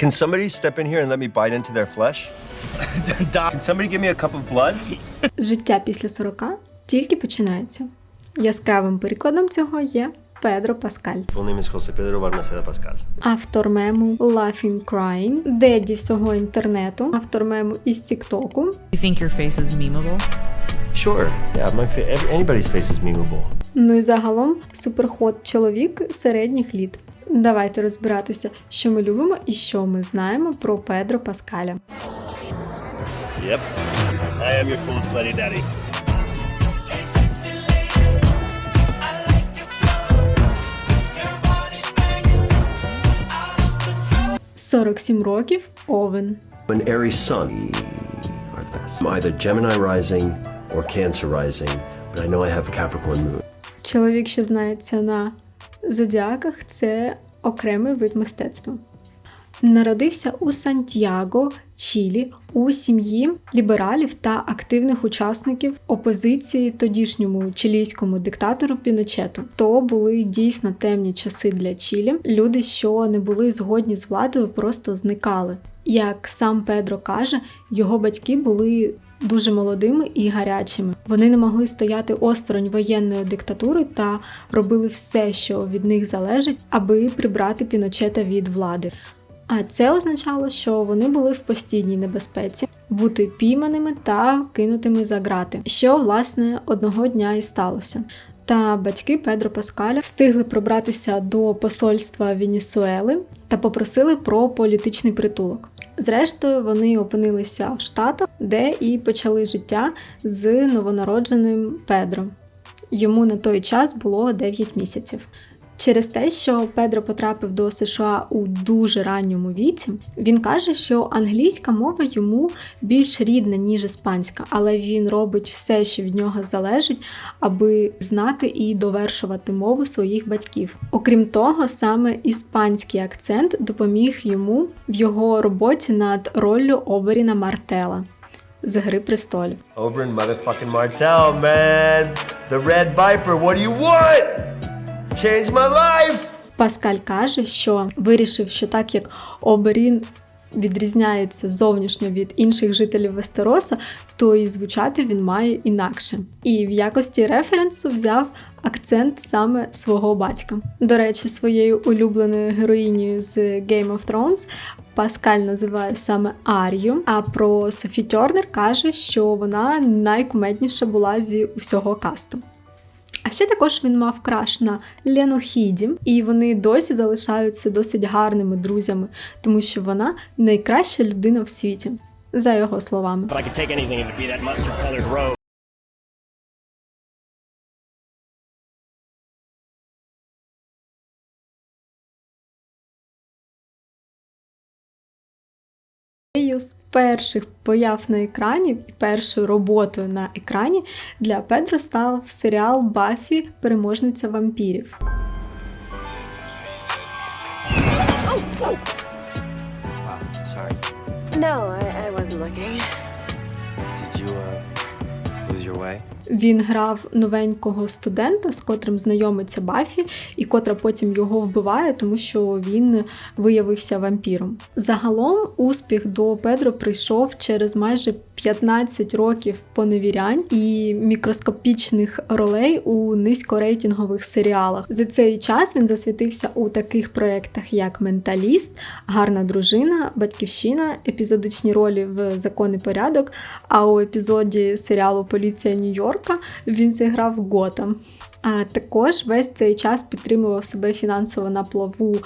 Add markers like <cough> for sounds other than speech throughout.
Can somebody step in here and let me bite into their flesh? Can somebody give me a cup of blood? Життя після 40 тільки починається. Яскравим прикладом цього є Педро Паскаль, Full name is Jose Pedro Barnaceda Pascal. автор мему Laughing Crying, деді всього інтернету, автор мему із Тіктоку, You think your face is memeable? Sure. Yeah, my fa- anybody's face is memeable. Ну і загалом суперход чоловік середніх літ. Давайте розбиратися, що ми любимо і що ми знаємо про Педро Паскаля. Yep. I am your cool slutty daddy. – 47 років Овен. An Aries sun are the best. I'm either Gemini rising or Cancer rising, but I know I have Capricorn moon. Чоловік, що знається на зодіаках, це окремий вид мистецтва. Народився у Сантьяго, Чилі, у сім'ї лібералів та активних учасників опозиції тодішньому чилійському диктатору Піночету. То були дійсно темні часи для Чилі. Люди, що не були згодні з владою, просто зникали. Як сам Педро каже, його батьки були дуже молодими і гарячими. Вони не могли стояти осторонь воєнної диктатури та робили все, що від них залежить, аби прибрати Піночета від влади. А це означало, що вони були в постійній небезпеці бути пійманими та кинутими за грати, що власне одного дня і сталося. Та батьки Педро Паскаля встигли пробратися до посольства Венесуели та попросили про політичний притулок. Зрештою, вони опинилися в Штатах, де і почали життя з новонародженим Педро. Йому на той час було 9 місяців. Через те, що Педро потрапив до США у дуже ранньому віці, він каже, що англійська мова йому більш рідна, ніж іспанська, але він робить все, що від нього залежить, аби знати і довершувати мову своїх батьків. Окрім того, саме іспанський акцент допоміг йому в його роботі над роллю Оберіна Мартела з Гри престолів. Oberyn motherfucking Martell, man. The Red Viper, what do you want? Change my life! Паскаль каже, що вирішив, що так як Оберін відрізняється зовнішньо від інших жителів Вестероса, то і звучати він має інакше. І в якості референсу взяв акцент саме свого батька. До речі, своєю улюбленою героїнею з Game of Thrones Паскаль називає саме Ар'ю, а про Софі Тернер каже, що вона найкумедніша була зі усього касту. А ще також він мав краш на Лену Хіді, і вони досі залишаються досить гарними друзями, тому що вона найкраща людина в світі, за його словами. But Однією з перших появ на екрані і першою роботою на екрані для Педро став серіал Баффі Переможниця вампірів. No, I, I wasn't looking. Did you, uh, lose your way? Він грав новенького студента, з котрим знайомиться Бафі, і котра потім його вбиває, тому що він виявився вампіром. Загалом успіх до Педро прийшов через майже 15 років поневірянь і мікроскопічних ролей у низькорейтингових серіалах. За цей час він засвітився у таких проєктах, як Менталіст, Гарна дружина, Батьківщина, епізодичні ролі в Закон і порядок. А у епізоді серіалу Поліція Нью-Йорка він зіграв Готам. А також весь цей час підтримував себе фінансово на плаву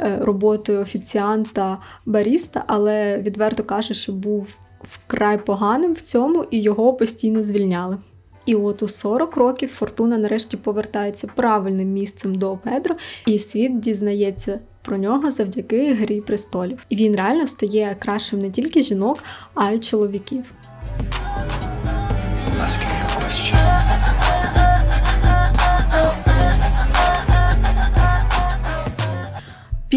е, роботою офіціанта баріста, але відверто каже, що був вкрай поганим в цьому і його постійно звільняли. І от у 40 років Фортуна нарешті повертається правильним місцем до Педро, і світ дізнається про нього завдяки Грі престолів. І він реально стає кращим не тільки жінок, а й чоловіків. question.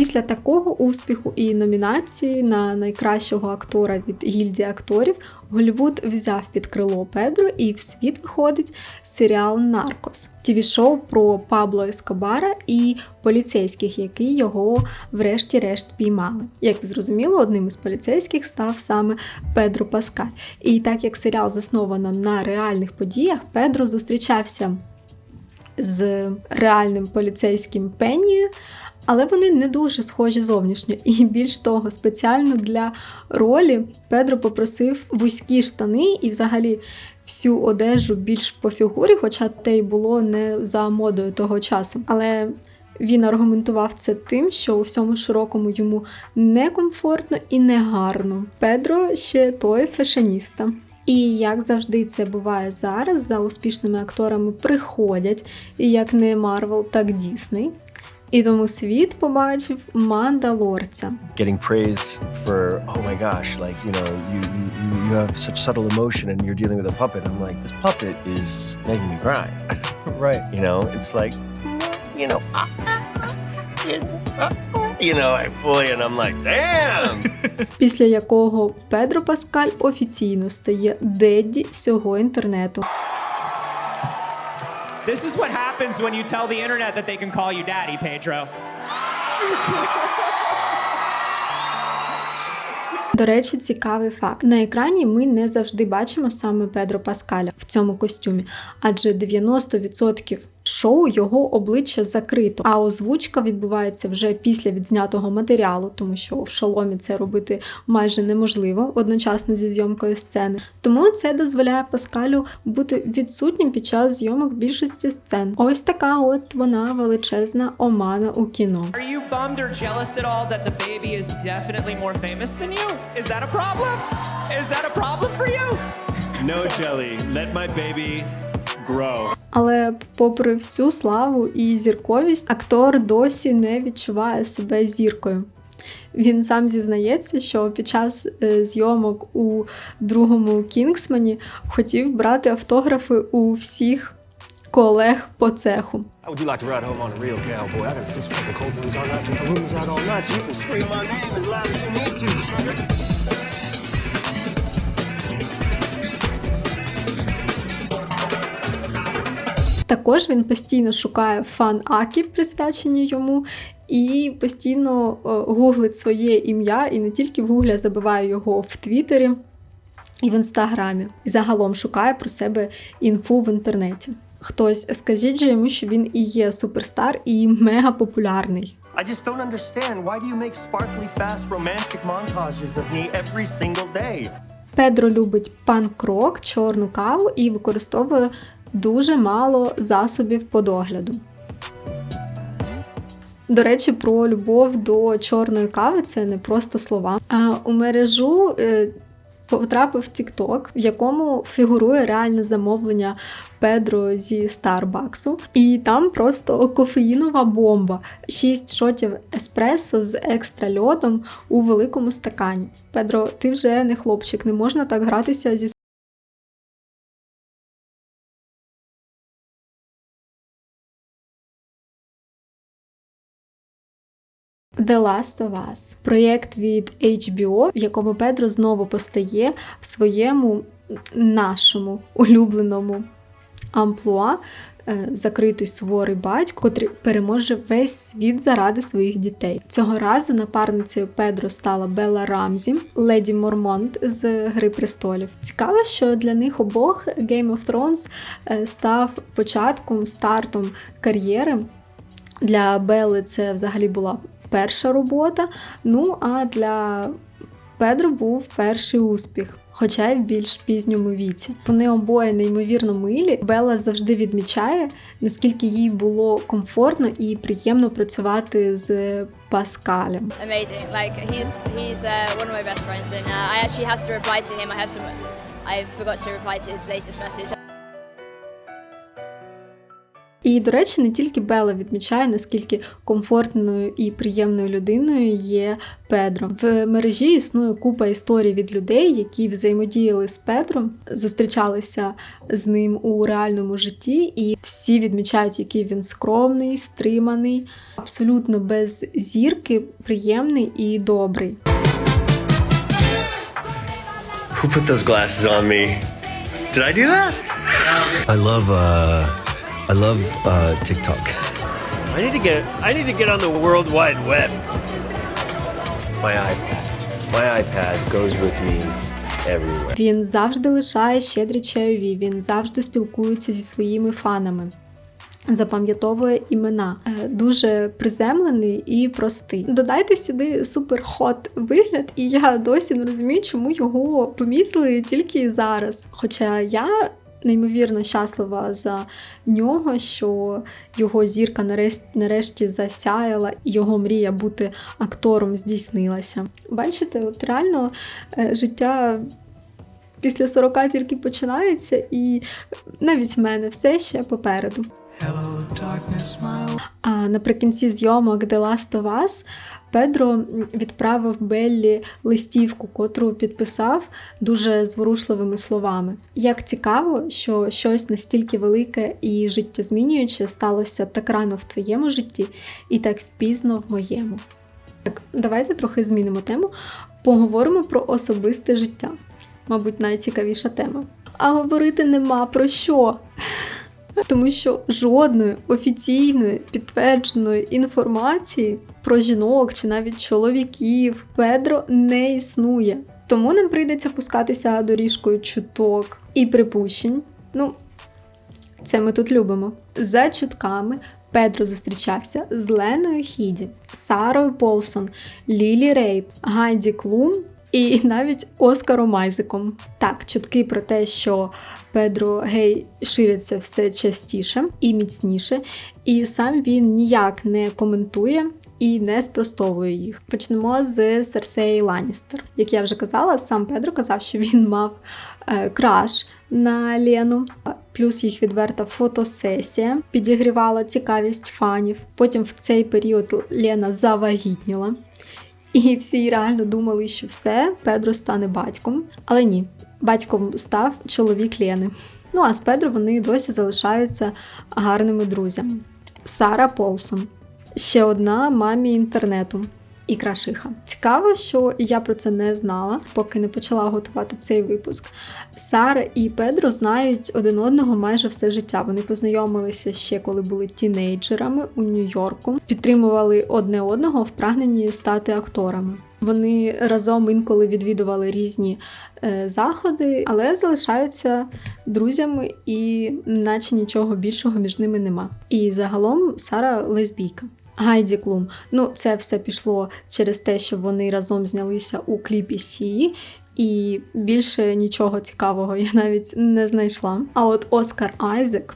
Після такого успіху і номінації на найкращого актора від гільдії акторів Голлівуд взяв під крило Педро і в світ виходить серіал Наркос, тіві-шоу про Пабло Ескобара і поліцейських, які його врешті-решт піймали. Як зрозуміло, одним із поліцейських став саме Педро Паскаль. І так як серіал засновано на реальних подіях, Педро зустрічався з реальним поліцейським Пеннією, але вони не дуже схожі зовнішньо. І більш того, спеціально для ролі Педро попросив вузькі штани і взагалі всю одежу більш по фігурі, хоча те й було не за модою того часу. Але він аргументував це тим, що у всьому широкому йому некомфортно і негарно. Педро ще той фешеніста. І як завжди це буває зараз, за успішними акторами приходять, і як не Марвел, так Дісней. І тому світ побачив мандалорця. Getting praise for, oh my gosh, like, you know, you, you, you- have such subtle emotion and you're dealing with a puppet. I'm like, this puppet is making me cry. Right. You know, it's like, you know, ah, you know, you know, I fully, and I'm like, damn. Після якого Педро Паскаль офіційно стає дедді всього інтернету. This is what happens when you tell the internet that they can call you daddy, Pedro. До речі, цікавий факт. На екрані ми не завжди бачимо саме Педро Паскаля в цьому костюмі, адже 90% шоу його обличчя закрито, а озвучка відбувається вже після відзнятого матеріалу, тому що в шоломі це робити майже неможливо одночасно зі зйомкою сцени. Тому це дозволяє Паскалю бути відсутнім під час зйомок більшості сцен. Ось така от вона величезна омана у кіно. No jelly. Let my baby grow. Але, попри всю славу і зірковість, актор досі не відчуває себе зіркою. Він сам зізнається, що під час е, зйомок у другому Кінгсмані хотів брати автографи у всіх колег по цеху. Також він постійно шукає фан-аки, присвячені йому, і постійно е, гуглить своє ім'я, і не тільки в гуглі, забиває його в Твіттері і в інстаграмі. І загалом шукає про себе інфу в інтернеті. Хтось скажіть же йому, що він і є суперстар і мега популярний. I just don't understand. Why do you make sparkly, fast, romantic montages of me every single day? Педро любить панк-рок, чорну каву і використовує дуже мало засобів по догляду. До речі, про любов до чорної кави це не просто слова. А у мережу е, потрапив TikTok, в якому фігурує реальне замовлення Педро зі Старбаксу, і там просто кофеїнова бомба. 6 шотів еспресо з екстра льодом у великому стакані. Педро, ти вже не хлопчик, не можна так гратися зі The Last of Us – проєкт від HBO, в якому Педро знову постає в своєму нашому улюбленому амплуа. е, Закритий суворий батько, котрий переможе весь світ заради своїх дітей. Цього разу напарницею Педро стала Белла Рамзі, леді Мормонт з Гри престолів. Цікаво, що для них обох Game of Thrones е, став початком, стартом кар'єри. Для Белли це взагалі була перша робота. Ну а для Педро був перший успіх. Хоча й в більш пізньому віці. Вони обоє неймовірно милі. Белла завжди відмічає, наскільки їй було комфортно і приємно працювати з Паскалем. amazing. Like he's he's uh, one of my best friends, and uh, I actually have to reply to him. I have some. I forgot to reply to his latest message. І, до речі, не тільки Бела відмічає, наскільки комфортною і приємною людиною є Педро. В мережі існує купа історій від людей, які взаємодіяли з Педро, зустрічалися з ним у реальному житті, і всі відмічають, який він скромний, стриманий, абсолютно без зірки, приємний і добрий. Who put those glasses on me? Did I do that? I love uh, I love uh, TikTok. I need to get I need to get on the World Wide Web. My iPad. My iPad goes with me everywhere. Він завжди лишає щедрі чайові, він завжди спілкується зі своїми фанами. Запам'ятовує імена, Е, дуже приземлений і простий. Додайте сюди суперхот вигляд, і я досі не розумію, чому його помітили тільки зараз. Хоча я неймовірно щаслива за нього, що його зірка нарешті, нарешті засяяла, і його мрія бути актором здійснилася. Бачите, от реально е, життя після 40 тільки починається, і навіть в мене все ще попереду. А наприкінці зйомок The Last of Us Педро відправив Беллі листівку, котру підписав дуже зворушливими словами. Як цікаво, що щось настільки велике і життєзмінююче сталося так рано в твоєму житті і так впізно в моєму. Так, давайте трохи змінимо тему. Поговоримо про особисте життя. Мабуть, найцікавіша тема. А говорити нема про що. Тому що жодної офіційної підтвердженої інформації про жінок чи навіть чоловіків Педро не існує. Тому нам прийдеться пускатися доріжкою чуток і припущень. Ну, це ми тут любимо. За чутками Педро зустрічався з Леною Хіді, Сарою Полсон, Лілі Рейп, Гайді Клум і навіть Оскаром Айзеком. Так, чутки про те, що Педро гей ширяться все частіше і міцніше, і сам він ніяк не коментує. І не спростовує їх. Почнемо з Серсеї Ланністер. Як я вже казала, сам Педро казав, що він мав е, краш на Лену. Плюс їх відверта фотосесія підігрівала цікавість фанів. Потім в цей період Лена завагітніла. І всі реально думали, що все, Педро стане батьком. Але ні, батьком став чоловік Лени. Ну а з Педро вони досі залишаються гарними друзями. Сара Полсон ще одна мамі інтернету. І крашиха. Цікаво, що я про це не знала, поки не почала готувати цей випуск. Сара і Педро знають один одного майже все життя. Вони познайомилися ще коли були тінейджерами у Нью-Йорку, підтримували одне одного в прагненні стати акторами. Вони разом інколи відвідували різні е, заходи, але залишаються друзями, і наче нічого більшого між ними нема. І загалом Сара лесбійка. Гайді Клум. Ну, це все пішло через те, що вони разом знялися у кліпі Сії, і більше нічого цікавого я навіть не знайшла. А от Оскар Айзек.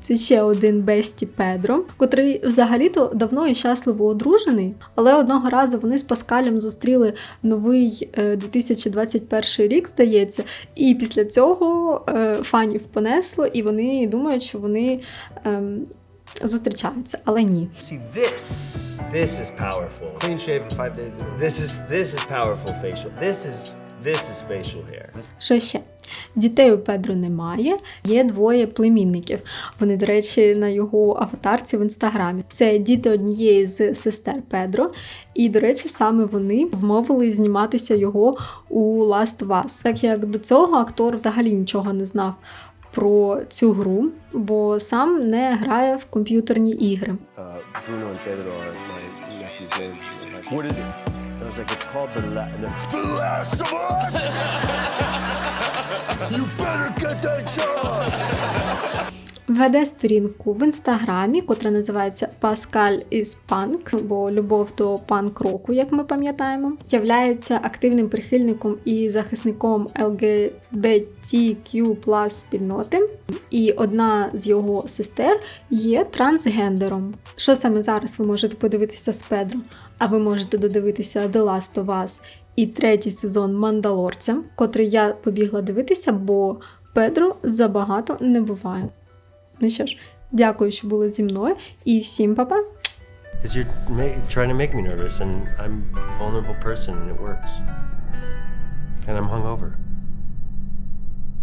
Це ще один Бесті Педро, котрий взагалі-то давно і щасливо одружений, але одного разу вони з Паскалем зустріли новий е, 2021 рік, здається, і після цього е, фанів понесло, і вони думають, що вони ем, зустрічаються, але ні. See this, this is powerful. Clean shaven five days. This is this is powerful facial. This is this is facial hair. Що ще? Дітей у Педро немає, є двоє племінників. Вони, до речі, на його аватарці в інстаграмі. Це діти однієї з сестер Педро. І, до речі, саме вони вмовили зніматися його у Last of Us. Так як до цього актор взагалі нічого не знав про цю гру, бо сам не грає в комп'ютерні ігри. Uh, Bruno and Pedro are my nephew's names. And they're like, what is it? I was like, it's called the La- and The Last of Us. <laughs> you better get that job. Веде сторінку в інстаграмі, котра називається Pascal is Punk, бо любов до панк-року, як ми пам'ятаємо, являється активним прихильником і захисником LGBTQ спільноти. І одна з його сестер є трансгендером. Що саме зараз ви можете подивитися з Педро? А ви можете додивитися The Last of Us і третій сезон Мандалорця, котрий я побігла дивитися, бо Педро забагато не буває. Ну що ж, Дякую, що були зі мною, і всім па-па! Because you're trying to make me nervous, and I'm a vulnerable person, and it works. And I'm hungover.